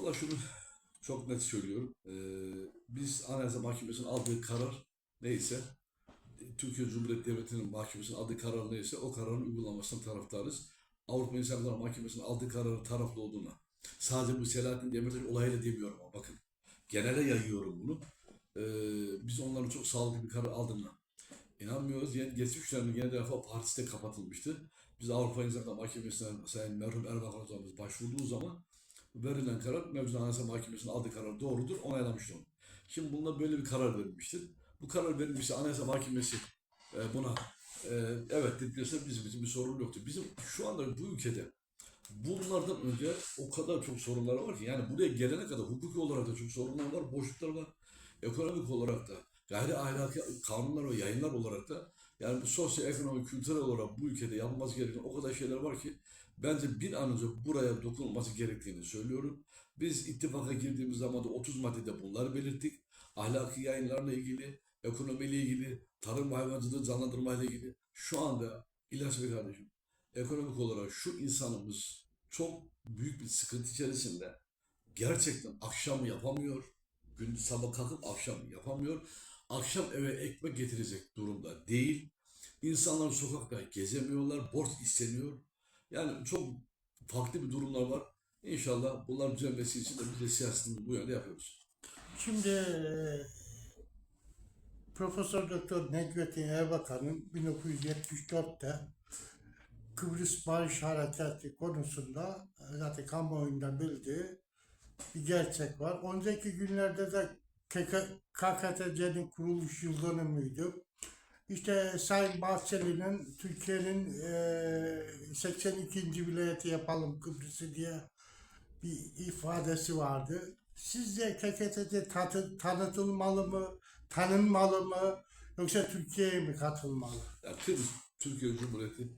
Valla şunu çok net söylüyorum. Ee, biz Anayasa Mahkemesi'nin aldığı karar neyse, Türkiye Cumhuriyeti Devleti'nin mahkemesinin aldığı karar neyse o kararın uygulanmasına taraftarız. Avrupa İnsan Hakları Mahkemesi'nin aldığı kararın taraflı olduğuna. Sadece bu Selahattin Demirtaş olayıyla demiyorum ama bakın. Genele yayıyorum bunu. Ee, biz onların çok sağlıklı bir karar aldığına inanmıyoruz. Yani geçmiş dönemde Genel Refah Partisi de kapatılmıştı. Biz Avrupa İnsan Hakları Mahkemesi'ne Sayın merhum Erbakan Hocamız başvurduğu zaman verilen karar mevcut Anayasa Mahkemesi'nin aldığı karar doğrudur, onaylamıştır onu. Şimdi bunda böyle bir karar verilmiştir. Bu karar verilmişse Anayasa Mahkemesi e, buna e, evet dedilerse bizim için bir sorun yoktur. Bizim şu anda bu ülkede bunlardan önce o kadar çok sorunlar var ki yani buraya gelene kadar hukuki olarak da çok sorunlar var, boşluklar var. Ekonomik olarak da, gayri ahlaki kanunlar ve yayınlar olarak da yani bu sosyal, ekonomik, kültürel olarak bu ülkede yapılması gereken o kadar şeyler var ki bence bir an önce buraya dokunulması gerektiğini söylüyorum. Biz ittifaka girdiğimiz zaman da 30 maddede bunları belirttik. Ahlaki yayınlarla ilgili, ekonomiyle ilgili, tarım ve hayvancılığı canlandırmayla ilgili. Şu anda İlyas Bey kardeşim, ekonomik olarak şu insanımız çok büyük bir sıkıntı içerisinde. Gerçekten akşam yapamıyor. Gün sabah kalkıp akşam yapamıyor. Akşam eve ekmek getirecek durumda değil. İnsanlar sokakta gezemiyorlar, borç isteniyor. Yani çok farklı bir durumlar var. İnşallah bunlar düzelmesi için de biz de siyasetimizi bu yönde yapıyoruz. Şimdi Profesör Doktor Necmettin Erbakan'ın 1974'te Kıbrıs Barış Harekatı konusunda zaten kamuoyundan bildiği bir gerçek var. Önceki günlerde de KK KKTC'nin kuruluş yıl dönümüydü. İşte Sayın Bahçeli'nin Türkiye'nin e, 82. vilayeti yapalım Kıbrıs'ı diye bir ifadesi vardı. Sizce KKTC tatı- tanıtılmalı mı, tanınmalı mı yoksa Türkiye'ye mi katılmalı? Kıbrıs Türkiye Cumhuriyeti